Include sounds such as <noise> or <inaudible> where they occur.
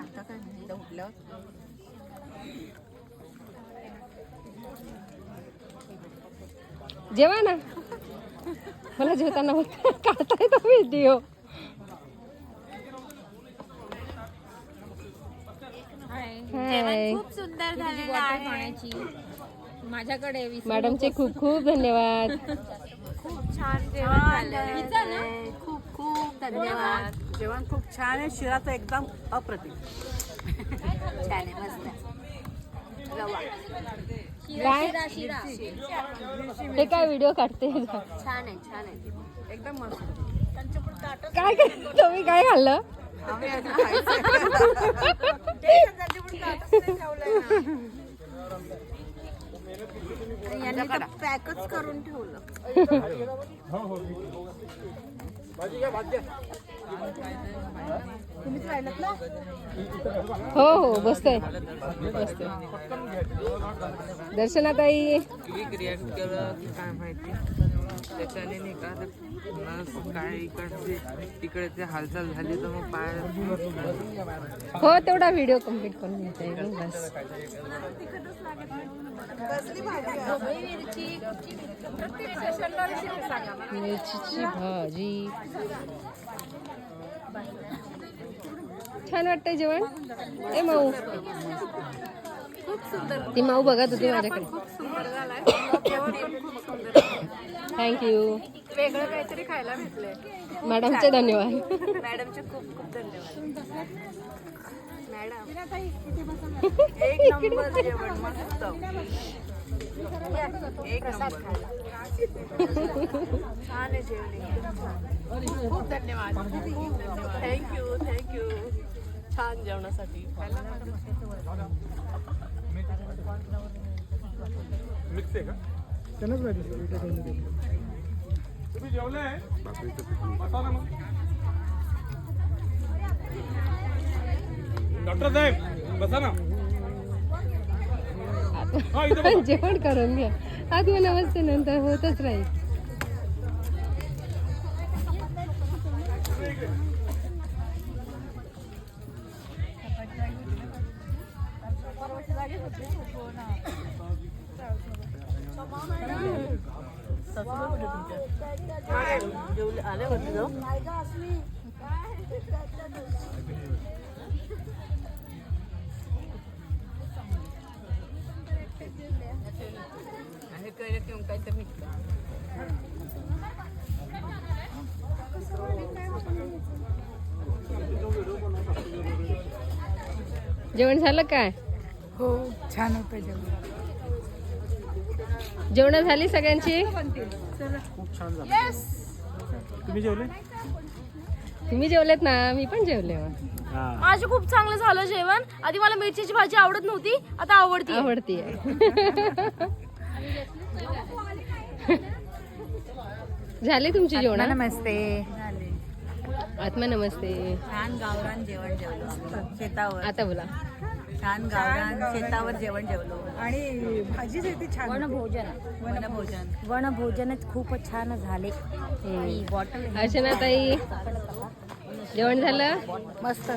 आता काय एकदा उठल्यावर जेवा ना. मला जेवताना बघ काढता येतो व्हिडिओ हाय. खूप सुंदर झालेलं आहे. पाण्याची माझ्याकडे मॅडमचे खूप खूप धन्यवाद. खूप छान जेवण झालं खूप खूप धन्यवाद. जेवण खूप छान आहे. शिराचं एकदम अप्रतिम. छान आहे मस्त आहे. रवा. काय? शिरा शिरा. हे काय व्हिडिओ काढते? छान आहे छान आहे. एकदम मस्त. काय काय? तुम्ही काय खाल्लं? आम्ही आता <laughs> खायचं. यांनी तर पॅकच करून ठेवलं. <laughs> हो हो बसतोय. बसतोय दर्शनाताई. क्लिक रिॲक्ट केलं की काय माहिती? त्याच्याने नाही का काय इकडचे तिकडचे हालचाल झाली तर मग पाय हो तेवढा व्हिडिओ कंप्लीट करून घेते. बस. मिरचीची भाजी. छान वाटतंय जेवण? ए माऊ. ती माऊ बघत होती माझ्याकडे. खूप सुंदर झालाय. जेवण पण खूप सुंदर आहे. थँक्यू वेगळं काहीतरी खायला भेटलंय. मॅडमचे धन्यवाद. मॅडमचे खूप खूप धन्यवाद. मॅडम. एक नंबर जेवण मस्त. एक नंबर. छान आहे जेवण. एकदम छान. खूप धन्यवाद. थँक्यू थँक्यू छान जेवणासाठी. तुम्ही जेवले ना मग. डॉक्टर साहेब बसा ना. हा इथे. जेवण करून घ्या. आत्मनमस्ते नंतर होतच राहील. आले होते जाऊ हे निघतं. जेवण झालं काय? हो छान होतं जेवण. जेवण झाली सगळ्यांची? खूप छान झालं. तुम्ही जेवले? तुम्ही जेवलेत ना मी पण जेवले. हा. माझं खूप चांगलं झालं जेवण. आधी मला मिरचीची भाजी आवडत नव्हती आता आवडती आवडती <laughs> झाले तुमची जेवण? नमस्ते. आत्मा नमस्ते. छान गावरान जेवण जेवलो. शेतावर. आता बोला. छान गावरान शेतावर जेवण जेवलो. आणि भाजी साठी छान वनभोजन. वनभोजन. वनभोजनच खूपच छान झाले. बॉटल अर्चना ताई जेवण झालं? मस्त.